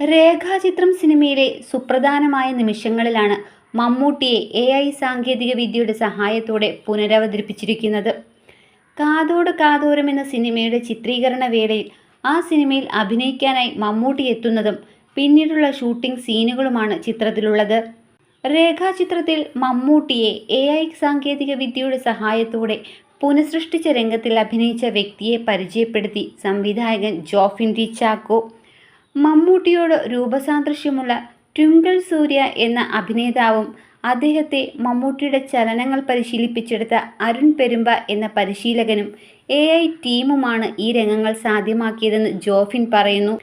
രേഖാചിത്രം സിനിമയിലെ സുപ്രധാനമായ നിമിഷങ്ങളിലാണ് മമ്മൂട്ടിയെ എ ഐ സാങ്കേതിക വിദ്യയുടെ സഹായത്തോടെ പുനരവതരിപ്പിച്ചിരിക്കുന്നത്. കാതോട് കാതോരം എന്ന സിനിമയുടെ ചിത്രീകരണ വേളയിൽ ആ സിനിമയിൽ അഭിനയിക്കാനായി മമ്മൂട്ടി എത്തുന്നതും പിന്നീടുള്ള ഷൂട്ടിംഗ് സീനുകളുമാണ് ചിത്രത്തിലുള്ളത്. രേഖാചിത്രത്തിൽ മമ്മൂട്ടിയെ എ ഐ സാങ്കേതിക വിദ്യയുടെ സഹായത്തോടെ പുനഃസൃഷ്ടിച്ച രംഗത്തിൽ അഭിനയിച്ച വ്യക്തിയെ പരിചയപ്പെടുത്തി സംവിധായകൻ ജോഫിൻ ഡി ചാക്കോ മമ്മൂട്ടിയോട് രൂപസാദൃശ്യമുള്ള ട്വിങ്കിൾ സൂര്യ എന്ന അഭിനേതാവും അദ്ദേഹത്തെ മമ്മൂട്ടിയുടെ ചലനങ്ങൾ പരിശീലിപ്പിച്ചെടുത്ത അരുൺ പെരുമ്പ എന്ന പരിശീലകനും എ ഐ ടീമുമാണ് ഈ രംഗങ്ങൾ സാധ്യമാക്കിയതെന്ന് ജോഫിൻ പറയുന്നു.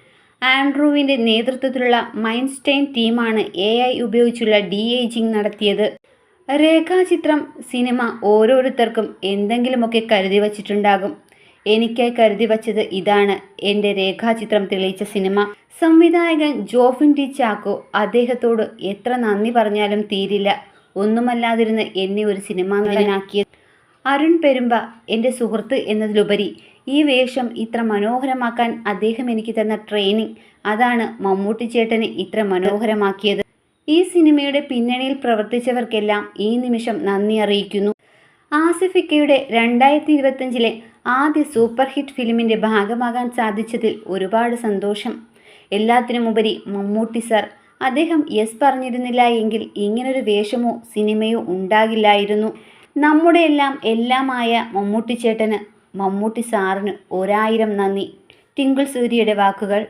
ആൻഡ്രൂവിന്റെ നേതൃത്വത്തിലുള്ള മൈൻസ്റ്റൈൻ ടീമാണ് എ ഐ ഉപയോഗിച്ചുള്ള ഡി ഏജിംഗ് നടത്തിയത്. രേഖാചിത്രം സിനിമ ഓരോരുത്തർക്കും എന്തെങ്കിലുമൊക്കെ കരുതി വച്ചിട്ടുണ്ടാകും. എനിക്കായി കരുതി വച്ചത് ഇതാണ്. എന്റെ രേഖാചിത്രം തെളിയിച്ച സിനിമ. സംവിധായകൻ ജോഫിൻ ടി ചാക്കോ അദ്ദേഹത്തോട് എത്ര നന്ദി പറഞ്ഞാലും തീരില്ല. ഒന്നുമല്ലാതിരുന്ന് എന്നെ ഒരു സിനിമ നടനാക്കിയത്. അരുൺ പെരുമ്പ എന്റെ സുഹൃത്ത് എന്നതിലുപരി ഈ വേഷം ഇത്ര മനോഹരമാക്കാൻ അദ്ദേഹം എനിക്ക് തന്ന ട്രെയിനിങ് അതാണ് മമ്മൂട്ടി ചേട്ടനെ ഇത്ര മനോഹരമാക്കിയത്. ഈ സിനിമയുടെ പിന്നണിയിൽ പ്രവർത്തിച്ചവർക്കെല്ലാം ഈ നിമിഷം നന്ദി അറിയിക്കുന്നു. ആസിഫിക്കയുടെ രണ്ടായിരത്തി ഇരുപത്തഞ്ചിലെ ആദ്യ സൂപ്പർ ഹിറ്റ് ഫിലിമിന്റെ ഭാഗമാകാൻ സാധിച്ചതിൽ ഒരുപാട് സന്തോഷം. എല്ലാത്തിനുമുപരി മമ്മൂട്ടി സർ അദ്ദേഹം യെസ് പറഞ്ഞിരുന്നില്ല എങ്കിൽ ഇങ്ങനൊരു വേഷമോ സിനിമയോ ഉണ്ടാകില്ലായിരുന്നു. നമ്മുടെ എല്ലാം എല്ലാമായ മമ്മൂട്ടി ചേട്ടന് മമ്മൂട്ടി സാറിന് ഒരായിരം നന്ദി. ടിങ്കിൾ സൂര്യയുടെ വാക്കുകൾ